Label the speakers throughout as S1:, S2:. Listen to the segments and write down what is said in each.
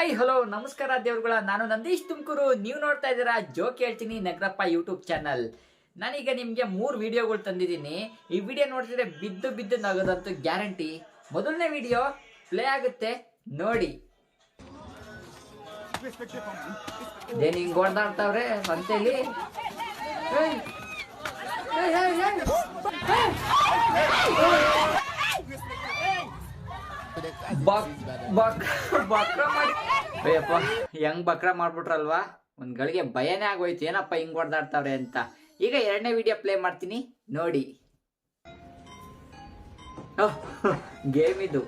S1: I hello ನಮಸ್ಕಾರ ದೇವ್ರುಗಳ. ನಾನು ನಂದೀಶ್ ತುಮಕೂರು. ನೀವು ನೋಡ್ತಾ ಇದ್ದೀರಾ ಜೋಕ್ ಹೇಳ್ತೀನಿ ನಗರಪ್ಪ ಯೂಟ್ಯೂಬ್ ಚಾನಲ್ ನಾನೀಗ ನಿಮಗೆ ಮೂರು ವಿಡಿಯೋಗಳು ತಂದಿದ್ದೀನಿ. ಈ ವಿಡಿಯೋ ನೋಡ್ತಿದ್ರೆ ಬಿದ್ದು ಬಿದ್ದು ನಗೋದಂತೂ ಗ್ಯಾರಂಟಿ. ಮೊದಲನೇ ವಿಡಿಯೋ ಪ್ಲೇ ಆಗುತ್ತೆ. ನೋಡಿ. ಹಿಂಗೆ ಓಡ್ದಾಡ್ತಾವ್ರೆ? ಅಂತೇಳಿ ಬಕ್ರ ಮಾಡಿ. ಹೆಂಗ್ ಬಕ್ರ ಮಾಡ್ಬಿಟ್ರಲ್ವಾ? ಒಂದ್ ಗಳಿಗೆ ಭಯನೇ ಆಗೋಯ್ತು. ಏನಪ್ಪ ಹಿಂಗ್ ಹೊಡೆದಾಡ್ತಾವ್ರೆ ಅಂತ. ಈಗ ಎರಡನೇ ವಿಡಿಯೋ ಪ್ಲೇ ಮಾಡ್ತೀನಿ. ನೋಡಿ. ಗೇಮ್ ಇದು.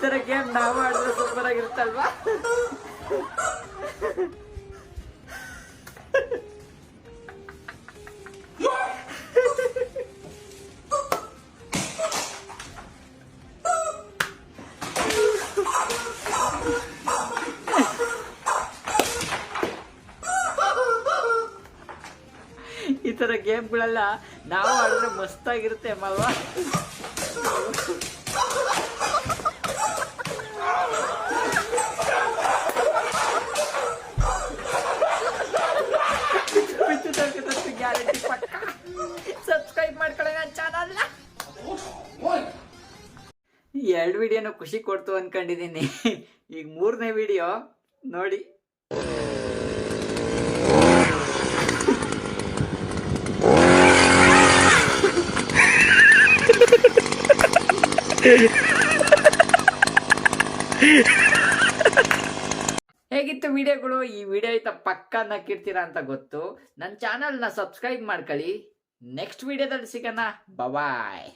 S1: ತರ ಗೇಮ್ ನಾವು ಆಡಿದ್ರೆ ಸೂಪರ್ ಆಗಿರುತ್ತಲ್ವಾ? ಈ ತರ ಗೇಮ್ಗಳೆಲ್ಲ ನಾವು ಆಡಿದ್ರೆ ಮಸ್ತಾಗಿರುತ್ತೆ ಅಲ್ವಾ ಪಕ್ಕ ಸಬ್ಸ್ಕ್ರೈಬ್ ಮಾಡ್ಕೊಳ್ಳೋಣ ನನ್ನ ಚಾನಲ್ನ ಎರಡು ವಿಡಿಯೋನು ಖುಷಿ ಕೊಡ್ತು ಅನ್ಕೊಂಡಿದ್ದೀನಿ ಈಗ ಮೂರನೇ ವಿಡಿಯೋ ನೋಡಿ. ಹೇಗಿತ್ತು ವಿಡಿಯೋಗಳು? ಈ ವಿಡಿಯೋ ಐತ ಪಕ್ಕ ನಕ್ಕಿರ್ತೀರಾ ಅಂತ ಗೊತ್ತು. ನನ್ನ ಚಾನಲ್ನ ಸಬ್ಸ್ಕ್ರೈಬ್ ಮಾಡ್ಕೊಳ್ಳಿ. ನೆಕ್ಸ್ಟ್ ವಿಡಿಯೋದಲ್ಲಿ ಸಿಗೋಣ. ಬಾಯ್